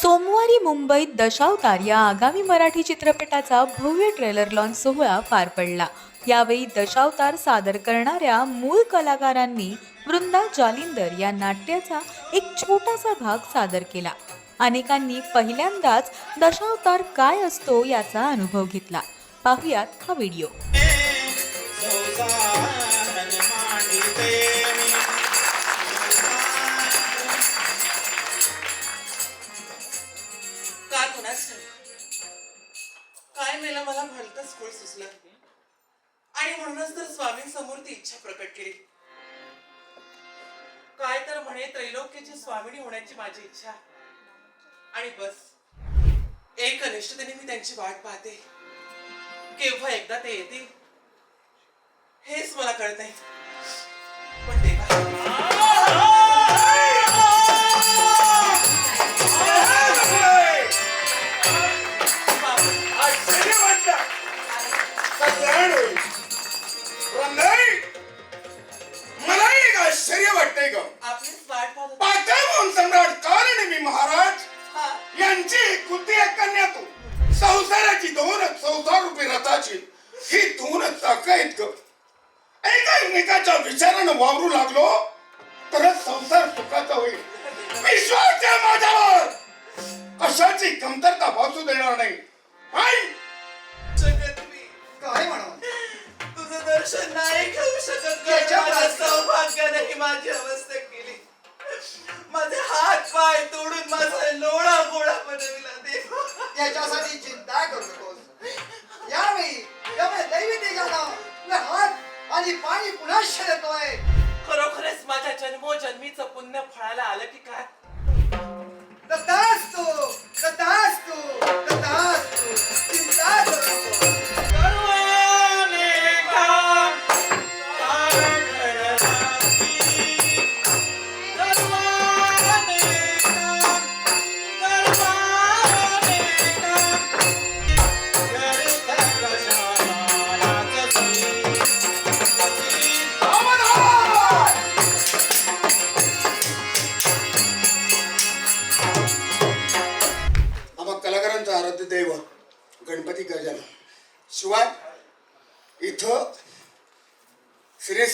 सोमवारी मुंबईत दशावतार या आगामी मराठी चित्रपटाचा भव्य ट्रेलर लॉन्च सोहळा पार पडला. यावेळी दशावतार सादर करणाऱ्या मूळ कलाकारांनी वृंदा जालिंदर या नाट्याचा एक छोटासा भाग सादर केला. अनेकांनी पहिल्यांदाच दशावतार काय असतो याचा अनुभव घेतला. पाहुयात हा व्हिडिओ. काय मेला मला भलतच खूळ सुचलं आणि म्हणूनच तर स्वामींसमोर ती इच्छा प्रकट केली. काय तर म्हणे त्रैलोक्याची स्वामिनी होण्याची माझी इच्छा. आणि बस. एक अनिष्टतेने मी त्यांची वाट पाहते. केव्हा एकदा ते येतील हेच मला कळत नाही. पण देवा. कल्याण होईल. मलाही एक आश्चर्य वाटतंय ग. पाचामोहन सम्राट कारण मी महाराज यांची कुती एक कन्या तू संसाराची दोन संसार रूपी रथाची ही दोन चाक आहेत ग. एका एकमेकाच्या विचारानं वावरू लागलो तरच संसार सुखाचा होईल. विश्वास माझ्यावर. कशाची कमतरता भासू देणार नाही. काय म्हणा तुझं दर्शन नाही घेऊ शकत ग. याच्या माझ्या. सौभाग्याने माझी अवस्था केली. माझे हात पाय तोडून माझा लोळा गोळा बनविला देव. याच्यासाठी चिंता करू नकोस. यावेळी यामुळे दैवी तुझे हात आणि पाणी पुन्हा शिरतोय. खरोखरच माझ्या जन्मोजन्मीचं पुण्य फळाला आलं की काय? तथास्तु तथास्तु तथास्तु चिंता करू नकोस.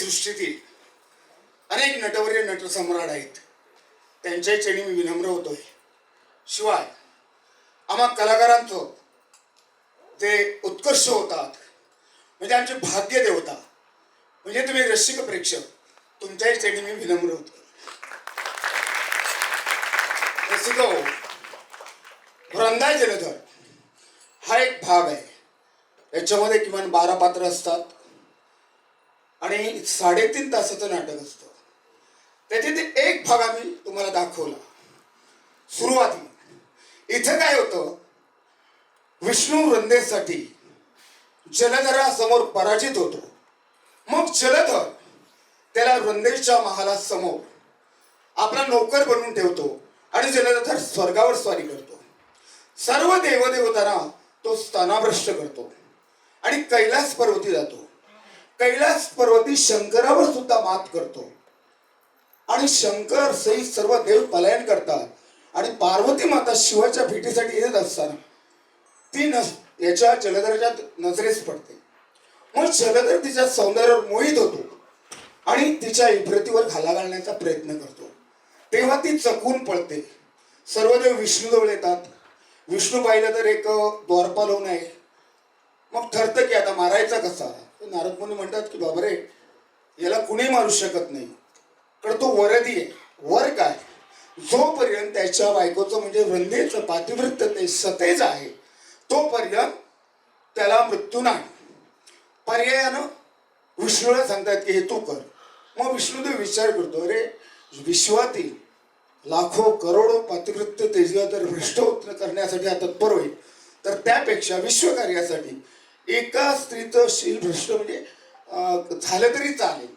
सृष्टीतील अनेक नटवर्य नटसम्राट आहेत. त्यांच्याही चेणी मी विनम्र होतोय. शिवाय आम्हा कलाकारांचं जे उत्कर्ष होतात. म्हणजे आमचे भाग्य देवता म्हणजे तुम्ही रसिक प्रेक्षक. तुमच्याही चेणी मी विनम्र होतो रसिक हो वृंदा जलधर हा एक भाग आहे. याच्यामध्ये किमान बारा पात्र असतात. आणि साडेतीन तासाचं नाटक असतं. त्याच्यातील एक भाग आम्ही तुम्हाला दाखवला. सुरुवाती इथं काय होतं? विष्णू वृंदेसाठी जलधरासमोर पराजित होतो. मग जलधर त्याला वृंदेच्या महालासमोर आपला नोकर बनवून ठेवतो आणि जलधर स्वर्गावर स्वारी करतो. सर्व देवदेवतांना तो स्थानाभ्रष्ट करतो आणि कैलास पर्वती जातो. कैलास पर्वती शंकरावर सुद्धा मात करतो. आणि शंकर सहित सर्व देव पलायन करतात. आणि पार्वती माता शिवाच्या भेटीसाठी येत असताना ती नस याच्या जलधराच्या नजरेस पडते. मग जलधर तिच्या सौंदर्यावर मोहित होतो आणि तिच्या इब्रतीवर घाला घालण्याचा प्रयत्न करतो. तेव्हा ती चकून पळते. सर्वदेव विष्णूजवळ येतात. विष्णू पाहिलं तर एक द्वारपाल होऊन आहे मग ठरतं की आता मारायचा कसा? तर नारद मुनी म्हणतात की बाबा रे याला कुणी मारू शकत नाही. कारण तो वरदी आहे. वर काय? जोपर्यंत त्याच्या बायकोचं म्हणजे वृंदेचं पातिवृत्त ते सतेज आहे तोपर्यंत त्याला मृत्यू नाही. पर्यायानं विष्णूला सांगतात की हे तू कर. मग विष्णूदेव विचार करतो अरे विश्वातील लाखो करोडो पातिवृत्त तेजला जर भ्रष्ट करण्यासाठी हा तत्पर होईल. तर त्यापेक्षा विश्वकार्यासाठी एका स्त्रीचं शील भ्रष्ट म्हणजे झालं तरी चालेल.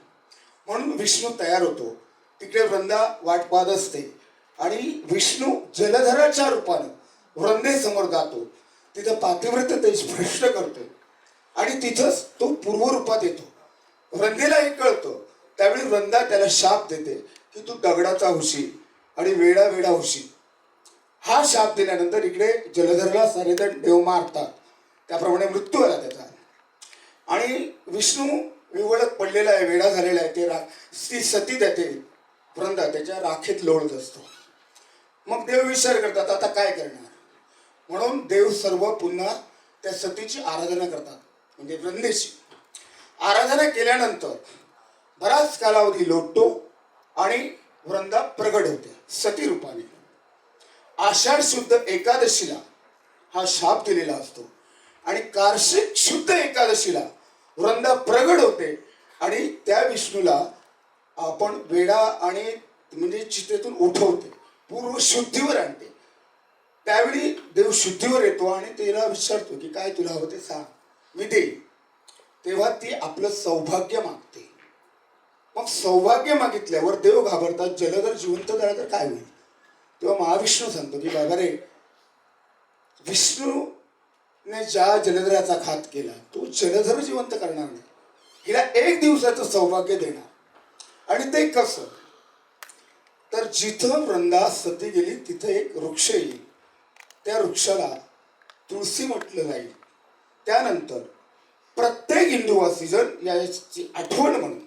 म्हणून विष्णू तयार होतो. तिकडे वृंदा वाट पाहत असते. आणि विष्णू जलधराच्या रूपानं वृंदेसमोर जातो. तिथं पातिव्रत तेज भ्रष्ट करतो आणि तिथंच तो पूर्वरूपात येतो. वृंदेला एक कळतं. त्यावेळी वृंदा त्याला शाप देते की तू दगडाचा होशील आणि वेडा वेडा होशील हा शाप दिल्यानंतर इकडे जलधरला सारेजण देव मारतात. त्याप्रमाणे मृत्यू आला त्याचा. आणि विष्णू विवळत पडलेला आहे वेडा झालेला आहे. ते रा ती सती देते वृंदा त्याच्या राखेत लोळत असतो. मग देव विचार करतात आता काय करणार? म्हणून देव सर्व पुन्हा त्या सतीची आराधना करतात. म्हणजे वृंदेची आराधना केल्यानंतर बराच कालावधी लोटतो आणि वृंदा प्रगट होते सती रूपाने. आषाढ शुद्ध एकादशीला हा शाप दिलेला असतो. आणि कार्षिक शुद्ध एकादशीला वृंदा प्रगट होते. आणि त्या विष्णूला आपण वेडा आणि म्हणजे चितेतून उठवते. पूर्व शुद्धीवर आणते. त्यावेळी देव शुद्धीवर येतो आणि तिला विचारतो की काय तुला हवं ते सांग. मी देईल तेव्हा ती आपलं सौभाग्य मागते. मग सौभाग्य मागितल्यावर देव घाबरतात. जलधर जिवंत झाला तर काय होईल? तेव्हा महाविष्णू सांगतो की बाबा रे विष्णू ने ज्या जलधराचा घात केला तो जलधर जिवंत करणार नाही. हिला एक दिवसाचं सौभाग्य देणार. आणि ते कसं? तर जिथं वृंदा सती गेली तिथं एक वृक्ष येईल. त्या वृक्षाला तुळशी म्हटलं जाईल. त्यानंतर प्रत्येक हिंदूवासी जर याची आठवण म्हणून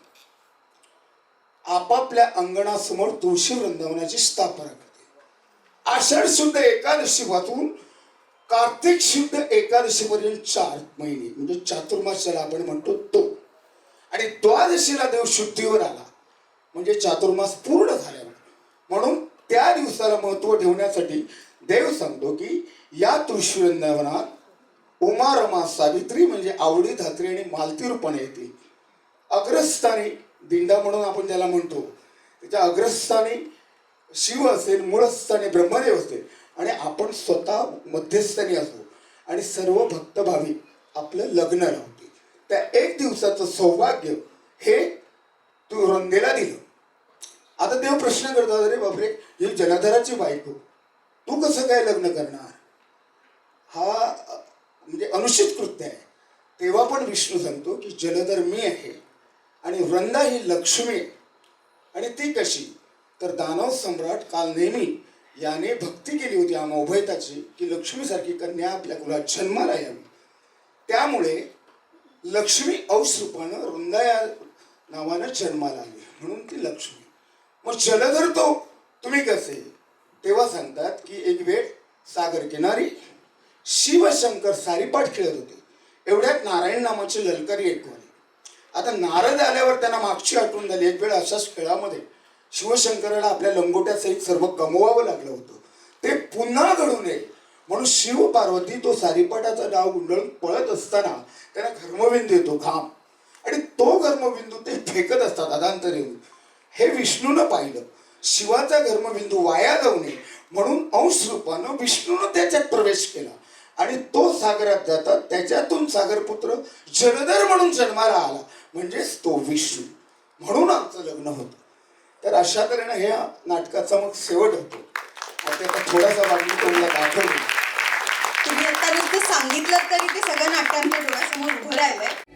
आपापल्या अंगणासमोर तुळशी वृंदावनाची स्थापना करते आषाढ शुद्ध एकादशी वाचून कार्तिक शुद्ध एकादशी चार महिने म्हणजे चातुर्मास ज्याला आपण म्हणतो तो. आणि द्वादशीला देव शुद्धीवर आला. म्हणजे चातुर्मास पूर्ण झाल्यावर. म्हणून त्या दिवसाला महत्त्व ठेवण्यासाठी देव सांगतो की या तुळशी वृंदावनात उमा रमा सावित्री म्हणजे आवडी धात्री आणि मालती रूपाने येतील अग्रस्थानी दिंडा म्हणून आपण त्याला म्हणतो त्याच्या अग्रस्थानी शिव असेल मूळस्थानी ब्रह्मदेव असेल आणि आपण स्वतः मध्यस्थानी असू. आणि सर्व भक्तभावी आपलं लग्न लावते त्या एक दिवसाचं सौभाग्य हे तू रंदेला दिलं. आता देव प्रश्न करतात अरे बापरे ही जलधराची बायको. तू कसं काय लग्न करणार? हा म्हणजे अनुचित कृत्य आहे. तेव्हा पण विष्णू सांगतो की जलधर मी आहे आणि वृंदा ही लक्ष्मी आहे. आणि ती कशी? तर दानव सम्राट काल नेहमी याने भक्ती केली होती अमोभयताची की लक्ष्मीसारखी कन्या आपल्या कुलात जन्माला यावी. त्यामुळे लक्ष्मी अंश रूपानं नावानं जन्माला आली. म्हणून ती लक्ष्मी. मग जलधर तो तुम्ही कसे? तेव्हा सांगतात की एक वेळ सागर किनारी शिवशंकर सारीपाठ खेळत होते. एवढ्यात नारायण नामाची ललकारी ऐकू आली. आता नारद आल्यावर त्यांना मागची आठवण झाली. एक वेळ अशाच खेळामध्ये शिवशंकराला आपल्या लंगोट्यासहित सर्व गमवावं लागलं होतं. ते पुन्हा घडू नये म्हणून शिव पार्वती तो सारीपाटाचा डाव गुंडळून पळत असताना त्यांना घर्मबिंदू येतो घाम. आणि तो घर्मबिंदू ते फेकत असतात अदांतर येऊन हे विष्णूनं पाहिलं. शिवाचा घर्मबिंदू वाया जाऊ नये. म्हणून अंश रूपानं विष्णूनं त्याच्यात प्रवेश केला. आणि तो सागरात जातात त्याच्यातून सागरपुत्र जलधर म्हणून जन्माला आला. म्हणजेच तो विष्णू. म्हणून आमचं लग्न होतं. तर अशा तऱ्हेनं ह्या नाटकाचा मग शेवट होतो. आणि त्याचा थोडासा भाग मी तुम्हाला दाखवतो तुम्ही आता नुसतं सांगितलं तरी ते सगळं नाटकांच्या आमच्या डोळ्यासमोर उभं राहिलंय.